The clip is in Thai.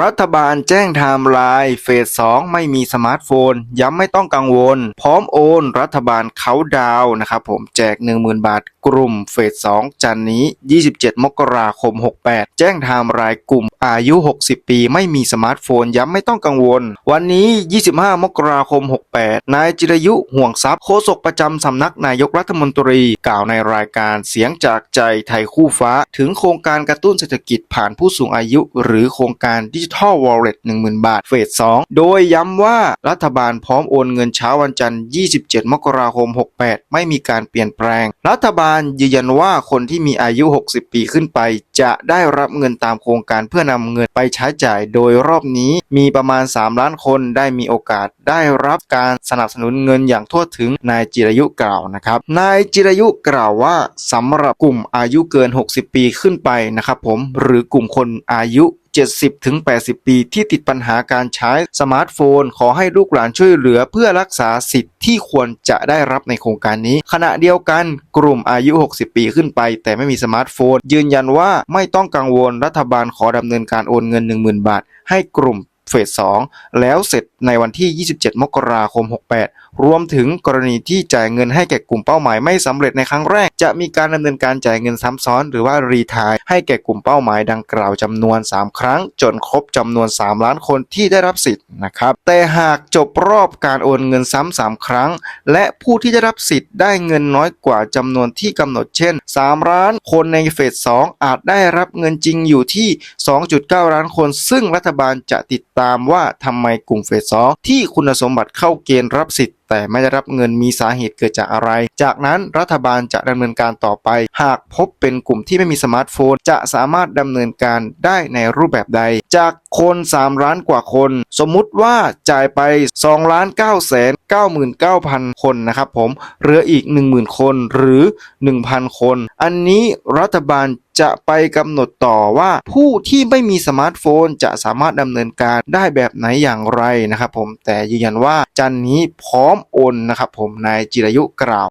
รัฐบาลแจ้งไทม์ไลน์เฟส 2 ไม่มีสมาร์ทโฟน ย้ำไม่ต้องกังวล พร้อมโอน รัฐบาลเขาดาวนะครับผมแจก 10,000 บาท กลุ่มเฟส 2 จันนี้ 27 มกราคม 68 แจ้งไทม์ไลน์กลุ่มอายุ 60 ปี ไม่มีสมาร์ทโฟน ย้ำไม่ต้องกังวล วันนี้ 25 มกราคม 68 นายจิรยุห่วงทรัพย์โฆษกประจำสำนักนายกรัฐมนตรี กล่าวในรายการเสียงจากใจไทยคู่ฟ้า ถึงโครงการกระตุ้นเศรษฐกิจผ่านผู้สูงอายุ หรือโครงการดิจิทัลวอลเล็ต10,000บาทเฟส2โดยย้ำว่ารัฐบาลพร้อมโอนเงินเช้าวันจันทร์ 27 มกราคม 68 ไม่มีการเปลี่ยนแปลง รัฐบาลยืนยันว่าคนที่มีอายุ 60 ปีขึ้นไป จะได้รับเงินตามโครงการเพื่อนำเงินไปใช้จ่าย โดยรอบนี้มีประมาณ 3 ล้านคนได้มีโอกาสได้รับการสนับสนุนเงินอย่างทั่วถึงนายจิรยุกล่าวนะครับนายจิรยุกล่าวว่าสำหรับกลุ่มอายุเกิน 60 ปีขึ้นไปนะครับผมหรือกลุ่มคนอายุ 70ถึง80 ปีที่ติดปัญหาการใช้สมาร์ทโฟน ขอให้ลูกหลานช่วยเหลือเพื่อรักษาสิทธิ์ที่ควรจะได้รับในโครงการนี้ ขณะเดียวกันกลุ่มอายุ 60 ปีขึ้นไป แต่ไม่มีสมาร์ทโฟน ยืนยันว่าไม่ต้องกังวลรัฐบาลขอดำเนินการโอนเงิน 10,000 บาท ให้กลุ่ม เฟส 2 แล้วเสร็จในวันที่ 27 มกราคม 68 รวมถึงกรณีที่จ่ายเงินให้แก่กลุ่มเป้าหมายไม่สำเร็จในครั้งแรก จะมีการดำเนินการจ่ายเงินซ้ำซ้อน หรือว่ารีทายให้แก่กลุ่มเป้าหมายดังกล่าวจำนวน 3 ครั้ง จนครบจำนวน 3 ล้านคนที่ได้รับสิทธิ์นะครับแต่หากจบรอบการโอนเงินซ้ำ3ครั้ง และผู้ที่ได้รับสิทธิ์ได้เงินน้อยกว่าจำนวนที่กำหนดเช่น 3 ล้านคนในเฟส 2 อาจได้รับเงินจริงอยู่ที่ 2.9 ล้านคน ซึ่งรัฐบาลจะติดตามว่าทำไมกลุ่มเฟส2ที่คุณสมบัติเข้าเกณฑ์รับสิทธิ์แต่ไม่ได้รับเงินมีสาเหตุเกิดจากอะไร จากนั้นรัฐบาลจะดำเนินการต่อไป หากพบเป็นกลุ่มที่ไม่มีสมาร์ทโฟน จะสามารถดำเนินการได้ในรูปแบบใด จากคน 3 ล้านกว่าคน สมมุติว่าจ่ายไป2ล้าน9แสน99,000 คนนะครับผมเหลืออีก 10,000 คนหรือ 1,000 คน อันนี้รัฐบาล จะไปกำหนดต่อว่าผู้ที่ไม่มีสมาร์ทโฟนจะสามารถดำเนินการได้แบบไหนอย่างไรนะครับผมแต่ยืนยันว่าจันนี้พร้อมโอนนะครับผมนายจิรายุกล่าว